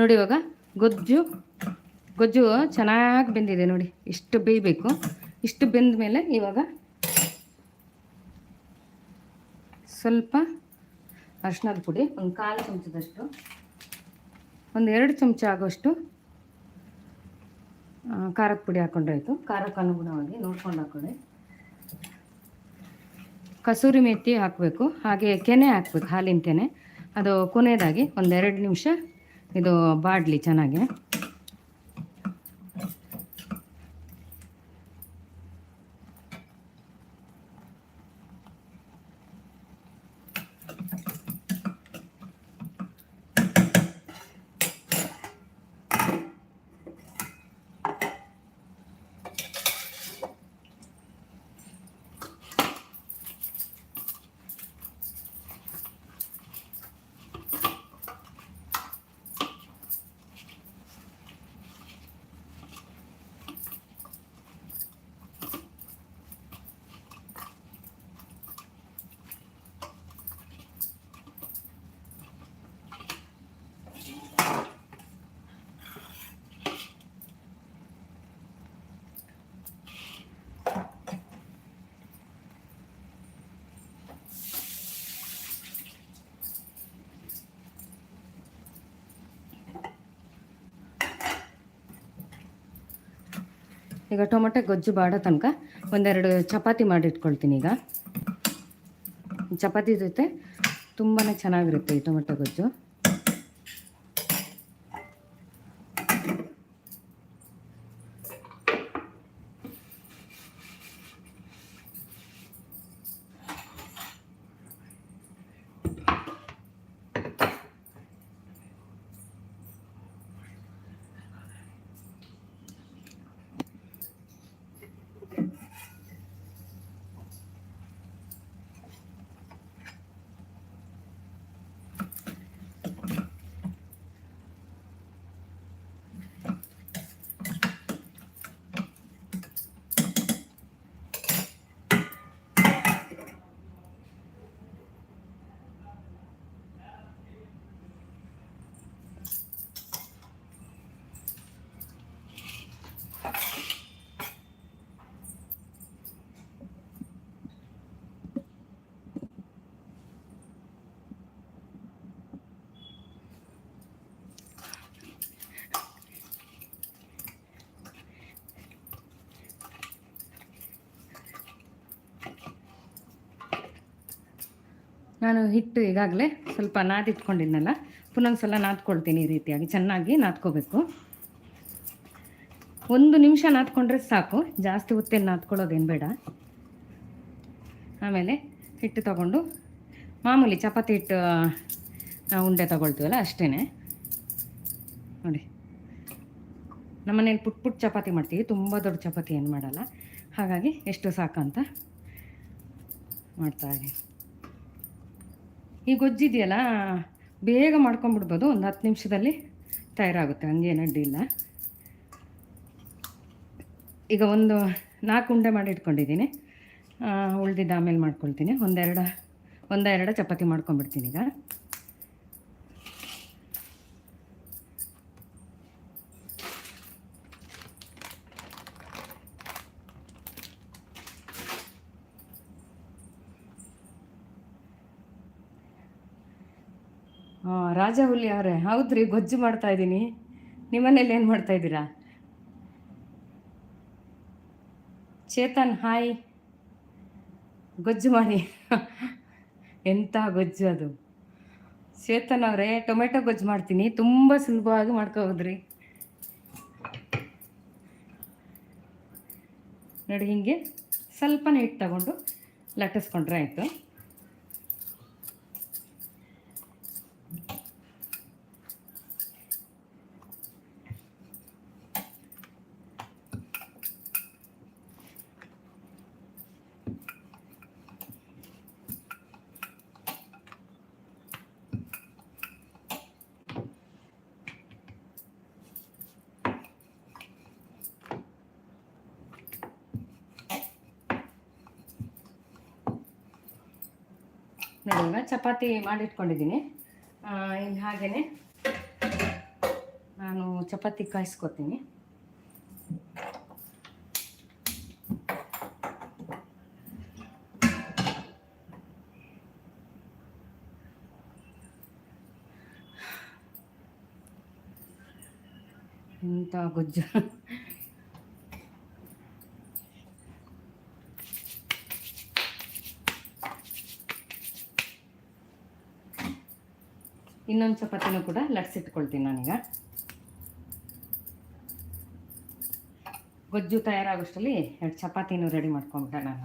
ನೋಡಿ ಇವಾಗ ಗೊಜ್ಜು ಗೊಜ್ಜು ಚೆನ್ನಾಗಿ ಬೆಂದಿದೆ ನೋಡಿ. ಇಷ್ಟು ಬೇಯಬೇಕು. ಇಷ್ಟು ಬೆಂದ ಮೇಲೆ ಇವಾಗ ಸ್ವಲ್ಪ ಅರ್ಶಿನದ ಪುಡಿ, ಒಂದು ಕಾಲು ಚಮಚದಷ್ಟು, ಒಂದು ಎರಡು ಚಮಚ ಆಗೋಷ್ಟು ಖಾರದ ಪುಡಿ ಹಾಕೊಂಡ್ರೆ ಆಯಿತು ಖಾರಕ್ಕೆ ಅನುಗುಣವಾಗಿ ನೋಡ್ಕೊಂಡು ಹಾಕೊಳ್ಳಿ. ಕಸೂರಿ ಮೆತ್ತಿ ಹಾಕಬೇಕು. ಹಾಗೆ ಕೆನೆ ಹಾಕ್ಬೇಕು, ಹಾಲಿನ ಕೆನೆ. ಅದು ಕೊನೆಯದಾಗಿ ಒಂದೆರಡು ನಿಮಿಷ ಇದು ಬಾಡ್ಲಿ ಚೆನ್ನಾಗಿ. ಈಗ ಟೊಮೆಟೊ ಗೊಜ್ಜು ಬಾಡೋ ತನಕ ಒಂದೆರಡು ಚಪಾತಿ ಮಾಡಿಟ್ಕೊಳ್ತೀನಿ ಈಗ. ಚಪಾತಿ ಜೊತೆ ತುಂಬಾ ಚೆನ್ನಾಗಿರುತ್ತೆ ಈ ಟೊಮೆಟೊ ಗೊಜ್ಜು. ನಾನು ಹಿಟ್ಟು ಈಗಾಗಲೇ ಸ್ವಲ್ಪ ನಾದಿಟ್ಕೊಂಡಿದ್ನಲ್ಲ ಪುನಃ ಸಲ ನಾದ್ಕೊಳ್ತೀನಿ ಈ ರೀತಿಯಾಗಿ, ಚೆನ್ನಾಗಿ ನಾದ್ಕೋಬೇಕು. ಒಂದು ನಿಮಿಷ ನಾದ್ಕೊಂಡ್ರೆ ಸಾಕು, ಜಾಸ್ತಿ ಹೊತ್ತೇನು ನಾದ್ಕೊಳ್ಳೋದೇನು ಬೇಡ. ಆಮೇಲೆ ಹಿಟ್ಟು ತಗೊಂಡು, ಮಾಮೂಲಿ ಚಪಾತಿ ಹಿಟ್ಟು ಉಂಡೆ ತಗೊಳ್ತೀವಲ್ಲ ಅಷ್ಟೇ ನೋಡಿ ನಮ್ಮನೇಲಿ ಪುಟ್ ಪುಟ್ ಚಪಾತಿ ಮಾಡ್ತೀವಿ, ತುಂಬ ದೊಡ್ಡ ಚಪಾತಿ ಏನು ಮಾಡಲ್ಲ. ಹಾಗಾಗಿ ಎಷ್ಟು ಸಾಕಂತ ಮಾಡ್ತಾ ಇದ್ದೀನಿ. ಈ ಗೊಜ್ಜಿದೆಯಲ್ಲ? ಬೇಗ ಮಾಡ್ಕೊಂಬಿಡ್ಬೋದು ಒಂದು ಹತ್ತು ನಿಮಿಷದಲ್ಲಿ ತಯಾರಾಗುತ್ತೆ. ಹಂಗೇನು ಅಡ್ಡಿ ಇಲ್ಲ. ಈಗ ಒಂದು ನಾಲ್ಕು ಉಂಡೆ ಮಾಡಿ ಇಟ್ಕೊಂಡಿದ್ದೀನಿ. ಉಳ್ದಿದ್ದ ಆಮೇಲೆ ಮಾಡ್ಕೊಳ್ತೀನಿ. ಒಂದೆರಡು ಒಂದೆರಡು ಚಪಾತಿ ಮಾಡ್ಕೊಂಬಿಡ್ತೀನಿ ಈಗ. ರಾಜ ಹುಲಿ ಅವರೇ, ಹೌದ್ರಿ, ಗೊಜ್ಜು ಮಾಡ್ತಾ ಇದ್ದೀನಿ. ನಿಮ್ಮನೇಲಿ ಏನು ಮಾಡ್ತಾ ಇದ್ದೀರಾ? ಚೇತನ್, ಹಾಯ್. ಗೊಜ್ಜು ಮಾಡಿ. ಎಂಥ ಗೊಜ್ಜು ಅದು? ಚೇತನ್ ಅವರೇ, ಟೊಮೆಟೊ ಗೊಜ್ಜು ಮಾಡ್ತೀನಿ. ತುಂಬ ಸುಲಭವಾಗಿ ಮಾಡ್ಕೋಬೋದ್ರಿ. ನೋಡಿ, ಹೀಗೆ ಸ್ವಲ್ಪನೇ ಹಿಟ್ಟು ತಗೊಂಡು ಲಟ್ಟಿಸ್ಕೊಂಡ್ರೆ ಆಯಿತು. ನೋಡಿ ಇವಾಗ ಚಪಾತಿ ಮಾಡಿಟ್ಕೊಂಡಿದ್ದೀನಿ. ಇಲ್ಲಿ ಹಾಗೆಯೇ ನಾನು ಚಪಾತಿ ಕಾಯಿಸ್ಕೊತೀನಿ. ಎಂಥ ಗೊಜ್ಜು. ಇನ್ನೊಂದು ಚಪಾತಿನೂ ಕೂಡ ಲಟ್ಸಿಟ್ಕೊಳ್ತೀನಿ ನಾನೀಗ. ಗೊಜ್ಜು ತಯಾರಾಗೋಷ್ಟರಲ್ಲಿ ಎರಡು ಚಪಾತಿನೂ ರೆಡಿ ಮಾಡ್ಕೊಂಡ್ಬಿಟ್ಟೆ ನಾನು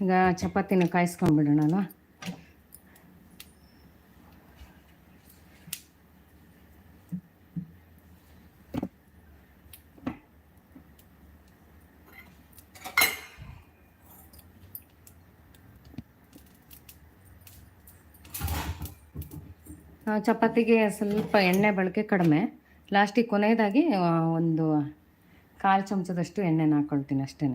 ಈಗ ಚಪಾತಿನ ಕಾಯಿಸ್ಕೊಂಡ್ಬಿಡೋಣ ಚಪಾತಿಗೆ ಸ್ವಲ್ಪ ಎಣ್ಣೆ ಬಳಕೆ ಕಡಿಮೆ. ಲಾಸ್ಟಿಗೆ ಕೊನೆಯದಾಗಿ ಒಂದು ಕಾಲು ಚಮಚದಷ್ಟು ಎಣ್ಣೆನ ಹಾಕ್ಕೊಳ್ತೀನಿ ಅಷ್ಟೇ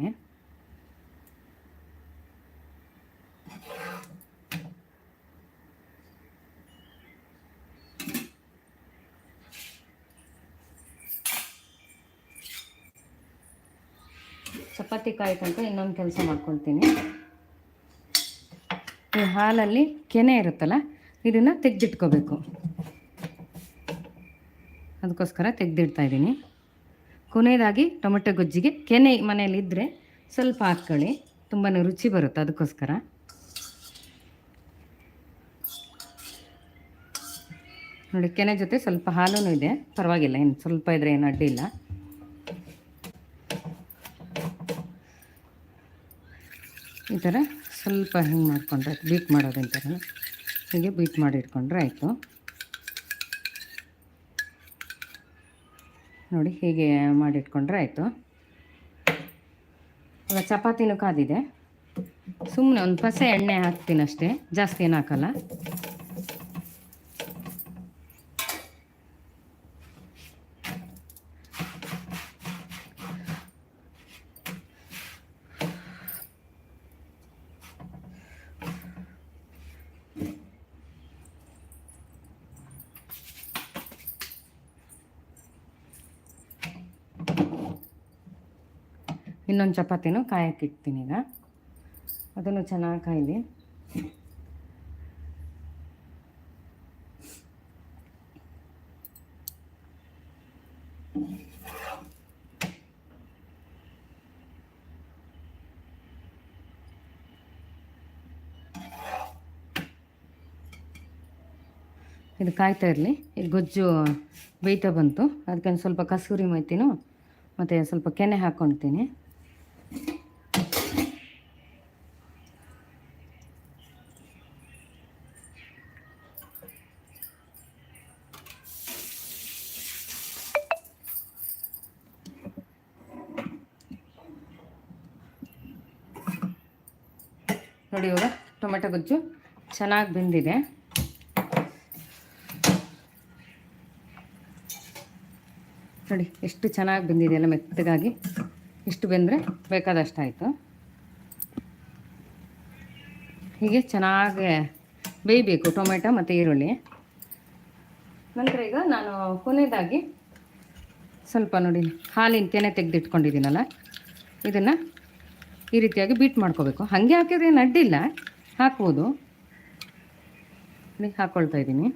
ಚಪಾತಿ ಕಾಯಿ ತನಕ ಇನ್ನೊಂದು ಕೆಲಸ ಮಾಡ್ಕೊಳ್ತೀನಿ. ಈ ಹಾಲಲ್ಲಿ ಕೆನೆ ಇರುತ್ತಲ್ಲ, ಇದನ್ನು ತೆಗೆದಿಟ್ಕೋಬೇಕು. ಅದಕ್ಕೋಸ್ಕರ ತೆಗೆದಿಡ್ತಾ ಇದ್ದೀನಿ. ಕೊನೆಯದಾಗಿ ಟೊಮೆಟೊ ಗೊಜ್ಜಿಗೆ ಕೆನೆ ಮನೆಯಲ್ಲಿ ಇದ್ದರೆ ಸ್ವಲ್ಪ ಹಾಕ್ಕೊಳ್ಳಿ ತುಂಬಾ ರುಚಿ ಬರುತ್ತೆ ಅದಕ್ಕೋಸ್ಕರ ನೋಡಿ, ಕೆನೆ ಜೊತೆ ಸ್ವಲ್ಪ ಹಾಲೂ ಇದೆ, ಪರವಾಗಿಲ್ಲ ಏನು ಸ್ವಲ್ಪ ಇದ್ರೆ ಏನು ಅಡ್ಡಿ ಈ ಥರ ಸ್ವಲ್ಪ ಹಿಂಗೆ ಮಾಡಿಕೊಂಡ್ರೆ ಬೀಟ್ ಮಾಡೋದಂತಾರೆ ಹೀಗೆ ಬೀಟ್ ಮಾಡಿ ಇಟ್ಕೊಂಡ್ರೆ ಆಯಿತು. ನೋಡಿ, ಹೀಗೆ ಮಾಡಿಟ್ಕೊಂಡ್ರೆ ಆಯಿತು. ಇವಾಗ ಚಪಾತಿನೂ ಕಾದಿದೆ. ಸುಮ್ಮನೆ ಒಂದು ಪಸೆ ಎಣ್ಣೆ ಹಾಕ್ತೀನಿ ಅಷ್ಟೇ ಜಾಸ್ತಿ ಏನು ಹಾಕಲ್ಲ. ಇನ್ನೊಂದು ಚಪಾತಿನೂ ಕಾಯಕ್ಕೆ ಇಡ್ತೀನಿ ಈಗ. ಅದನ್ನು ಚೆನ್ನಾಗಿ ಕಾಯಲಿ. ಇದು ಕಾಯ್ತಾ ಇರಲಿ. ಇದು ಗೊಜ್ಜು ಬೇಯ್ತಾ ಬಂತು. ಅದಕ್ಕೆ ಸ್ವಲ್ಪ ಕಸೂರಿ ಮೈತಿನೂ ಮತ್ತು ಸ್ವಲ್ಪ ಕೆನೆ ಹಾಕ್ಕೊಳ್ತೀನಿ ನೋಡಿ ಇವಾಗ ಗೊಜ್ಜು ಚೆನ್ನಾಗಿ ಬೆಂದಿದೆ. ನೋಡಿ, ಎಷ್ಟು ಚೆನ್ನಾಗಿ ಬೆಂದಿದೆ ಎಲ್ಲ ಮೆತ್ತಗಾಗಿ. ಇಷ್ಟು ಬೆಂದರೆ ಬೇಕಾದಷ್ಟು ಆಯಿತು ಹೀಗೆ ಚೆನ್ನಾಗಿ ಬೇಯಬೇಕು ಟೊಮೆಟೊ ಮತ್ತು ಈರುಳ್ಳಿ. ನಂತರ ಈಗ ನಾನು ಕೊನೆಯದಾಗಿ ಸ್ವಲ್ಪ ನೋಡಿ, ಹಾಲಿನ ತೆನೆ ತೆಗೆದಿಟ್ಕೊಂಡಿದ್ದೀನಲ್ಲ, ಇದನ್ನು ಈ ರೀತಿಯಾಗಿ ಬೀಟ್ ಮಾಡ್ಕೋಬೇಕು. ಹಾಗೆ ಹಾಕಿದ್ರೆ ಏನು ಅಡ್ಡಿಲ್ಲ ಹಾಕ್ಬೋದು. ಹಾಕ್ಕೊಳ್ತಾ ಇದ್ದೀನಿ.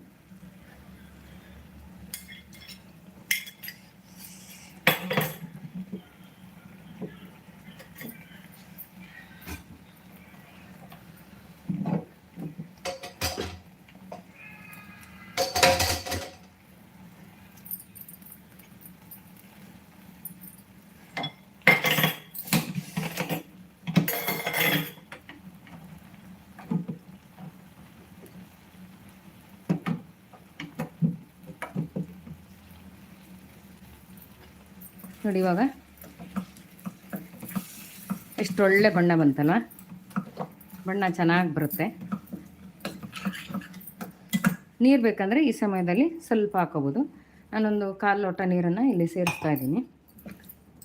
ನೋಡಿ ಇವಾಗ. ಎಷ್ಟು ಒಳ್ಳೆ ಬಣ್ಣ ಬಂತಲ್ಲ ಬಣ್ಣ ಚೆನ್ನಾಗಿ ಬರುತ್ತೆ. ನೀರು ಬೇಕಂದರೆ ಈ ಸಮಯದಲ್ಲಿ ಸ್ವಲ್ಪ ಹಾಕೋಬೋದು. ನಾನೊಂದು ಕಾಲು ಲೋಟ ನೀರನ್ನು ಇಲ್ಲಿ ಸೇರಿಸ್ತಾ ಇದ್ದೀನಿ.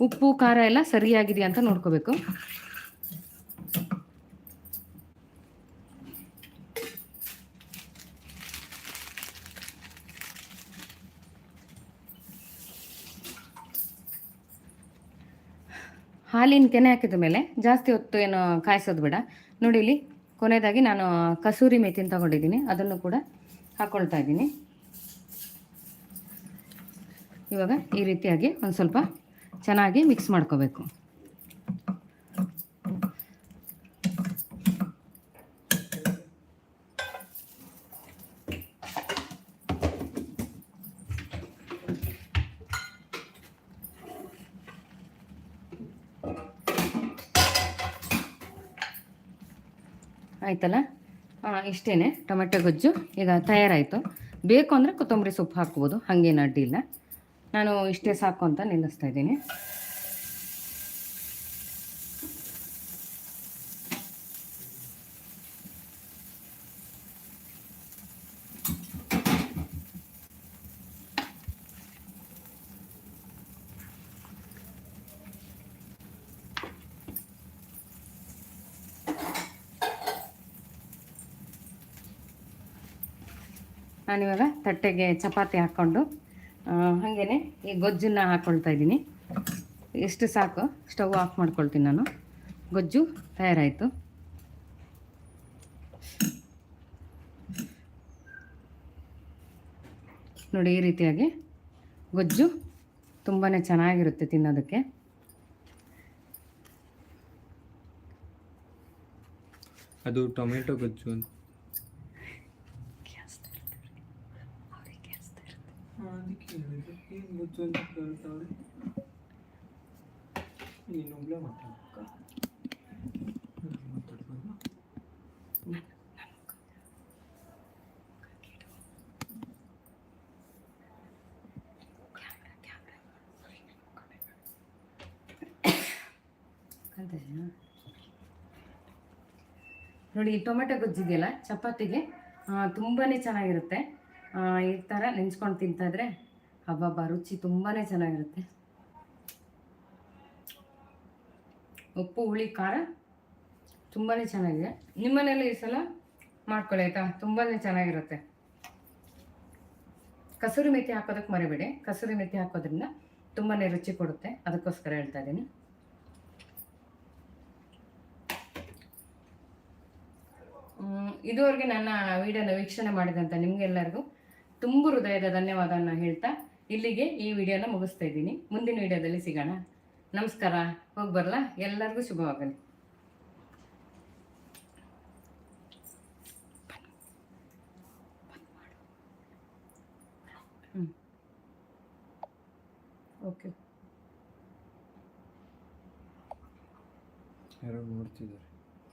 ಉಪ್ಪು, ಖಾರ ಎಲ್ಲ ಸರಿಯಾಗಿದೆಯಾ ಅಂತ ನೋಡ್ಕೋಬೇಕು. ಹಾಲಿನ ಕೆನೆ ಹಾಕಿದ ಮೇಲೆ ಜಾಸ್ತಿ ಹೊತ್ತು ಏನು ಕಾಯಿಸೋದು ಬೇಡ. ನೋಡಿ ಇಲ್ಲಿ ಕೊನೆಯದಾಗಿ ನಾನು ಕಸೂರಿ ಮೇಥಿನ ತಗೊಂಡಿದ್ದೀನಿ. ಅದನ್ನು ಕೂಡ ಹಾಕ್ಕೊಳ್ತಾ ಇದ್ದೀನಿ. ಇವಾಗ ಈ ರೀತಿಯಾಗಿ ಒಂದು ಸ್ವಲ್ಪ ಚೆನ್ನಾಗಿ ಮಿಕ್ಸ್ ಮಾಡ್ಕೋಬೇಕು. ಆಯ್ತಲ್ಲ? ಇಷ್ಟೇ ಟೊಮೆಟೊ ಗೊಜ್ಜು. ಈಗ ತಯಾರಾಯಿತು. ಬೇಕು ಅಂದರೆ ಕೊತ್ತಂಬರಿ ಸೊಪ್ಪು ಹಾಕ್ಬೋದು. ಹಾಗೇನು ಅಡ್ಡಿಲ್ಲ. ನಾನು ಇಷ್ಟೇ ಸಾಕು ಅಂತ ನಿಲ್ಲಿಸ್ತಾ ಇದ್ದೀನಿ. ನಾನಿವಾಗ ತಟ್ಟೆಗೆ ಚಪಾತಿ ಹಾಕ್ಕೊಂಡು ಹಾಗೇ ಈ ಗೊಜ್ಜನ್ನು ಹಾಕ್ಕೊಳ್ತಾ ಇದ್ದೀನಿ. ಎಷ್ಟು ಸಾಕು, ಸ್ಟವ್ ಆಫ್ ಮಾಡ್ಕೊಳ್ತೀನಿ ನಾನು. ಗೊಜ್ಜು ತಯಾರಾಯಿತು. ನೋಡಿ, ಈ ರೀತಿಯಾಗಿ ಗೊಜ್ಜು ತುಂಬಾ ಚೆನ್ನಾಗಿರುತ್ತೆ ತಿನ್ನೋದಕ್ಕೆ. ಅದು ಟೊಮೆಟೊ ಗೊಜ್ಜು ಅಂತ. ಅದಕ್ಕೆ ಏನು ಗೊತ್ತು ಅಂತ ನೋಡಿ ಟೊಮೆಟೊ ಗೊಜ್ಜಿದೆಯಲ್ಲ? ಚಪಾತಿಗೆ? ತುಂಬಾ ಚೆನ್ನಾಗಿರುತ್ತೆ. ಈ ಥರ ನೆಂಚ್ಕೊಂಡು ತಿಂತಾಯಿದ್ರೆ ಹಬ್ಬಬ್ಬ ರುಚಿ ತುಂಬಾ ಚೆನ್ನಾಗಿರುತ್ತೆ. ಉಪ್ಪು, ಹುಳಿ, ಖಾರ ತುಂಬಾ ಚೆನ್ನಾಗಿದೆ. ನಿಮ್ಮನೇಲಿ ಈ ಸಲ ಮಾಡ್ಕೊಳ್ಳಿ ಆಯಿತಾ? ತುಂಬಾ ಚೆನ್ನಾಗಿರುತ್ತೆ. ಕಸೂರಿ ಮೆಥಿ ಹಾಕೋದಕ್ಕೆ ಮರಿಬೇಡಿ. ಕಸೂರಿ ಮೆಥಿ ಹಾಕೋದ್ರಿಂದ ತುಂಬಾ ರುಚಿ ಕೊಡುತ್ತೆ. ಅದಕ್ಕೋಸ್ಕರ ಹೇಳ್ತಾ ಇದ್ದೀನಿ. ಇದುವರೆಗೆ ನನ್ನ ವಿಡಿಯೋನ ವೀಕ್ಷಣೆ ಮಾಡಿದಂಥ ನಿಮಗೆಲ್ಲರಿಗೂ ತುಂಬ ಹೃದಯದ ಧನ್ಯವಾದವನ್ನು ಹೇಳ್ತಾ ಇಲ್ಲಿಗೆ ಈ ವಿಡಿಯೋನ ಮುಗಿಸ್ತಾ ಇದ್ದೀನಿ. ಮುಂದಿನ ವಿಡಿಯೋದಲ್ಲಿ ಸಿಗೋಣ. ನಮಸ್ಕಾರ. ಹೋಗಿ ಬರಲ್ಲ ಎಲ್ಲರಿಗೂ ಶುಭವಾಗಲಿ. ಹ್ಞೂ ಓಕೆ. ಯಾರೋ ನೋಡ್ತಿದ್ದಾರೆ.